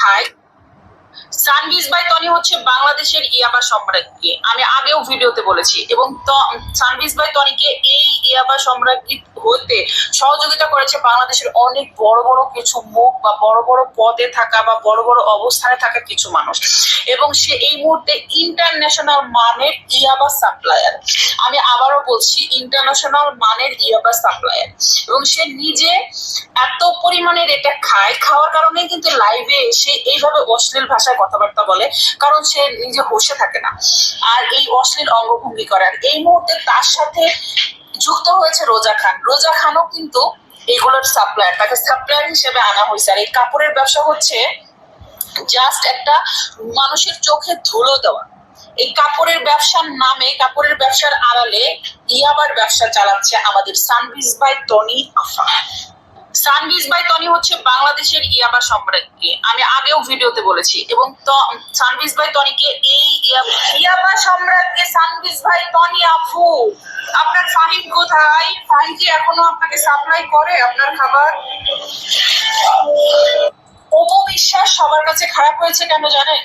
Hi. সানভিজ by Tony হচ্ছে বাংলাদেশের ইয়াবা সম্রাজ্ঞী আমি আগেও ভিডিওতে বলেছি। এবং সানভিজ বাই টনিকে এই ইয়াবা সম্রাজ্ঞী হতে সহযোগিতা করেছে বাংলাদেশের অনেক বড় বড় কিছু মুখ বা বড় বড় পদে থাকা বা বড় বড় অবস্থানে থাকা কিছু মানুষ। এবং সে এই মুহূর্তে ইন্টারন্যাশনাল মানের ইয়াবা সাপ্লায়ার আমি আবারও বলছি ইন্টারন্যাশনাল মানের ইয়াবা সাপ্লায়ার এবং সে নিজে এত পরিমাণের এটা খায়, খাওয়ার কারণে কিন্তু লাইভে এসে এইভাবে অশ্লীল ভাষায় কথাবার্তা বলে, কারণ সে নিজে বসে থাকে না। আর এই অশ্লীল অঙ্গভঙ্গি করার এই মুহূর্তে তার সাথে যুক্ত হয়েছে রোজা খান। রোজা খানও কিন্তু এগুলোর সাপ্লায়ার তাকে সাপ্লায়ার হিসেবে আনা হয়েছে। আর এই কাপড়ের ব্যবসা হচ্ছে জাস্ট একটা মানুষের চোখে ধুলো দেওয়া। এই কাপড়ের ব্যবসার নামে, কাপড়ের ব্যবসার আড়ালে ইয়াবার ব্যবসা চালাচ্ছে আমাদের সানভিজ by Tony Apa সানভিজ by Tony হচ্ছে বাংলাদেশের ইয়াবা সম্রাজ্ঞী। আমি আগেও ভিডিওতে বলেছি। এবং সানভিজ বাই টনিকে এই ইয়া- ইয়াবা সম্রাজ্ঞী সানভিজ ভাই টনি আফু আপনার ফাহিম কোথায়? ফাহিম কি এখনও আপনাকে সাপ্লাই করে আপনার খাবার? অপবিশ্বাস সবার কাছে খারাপ হয়েছে কেন জানেন?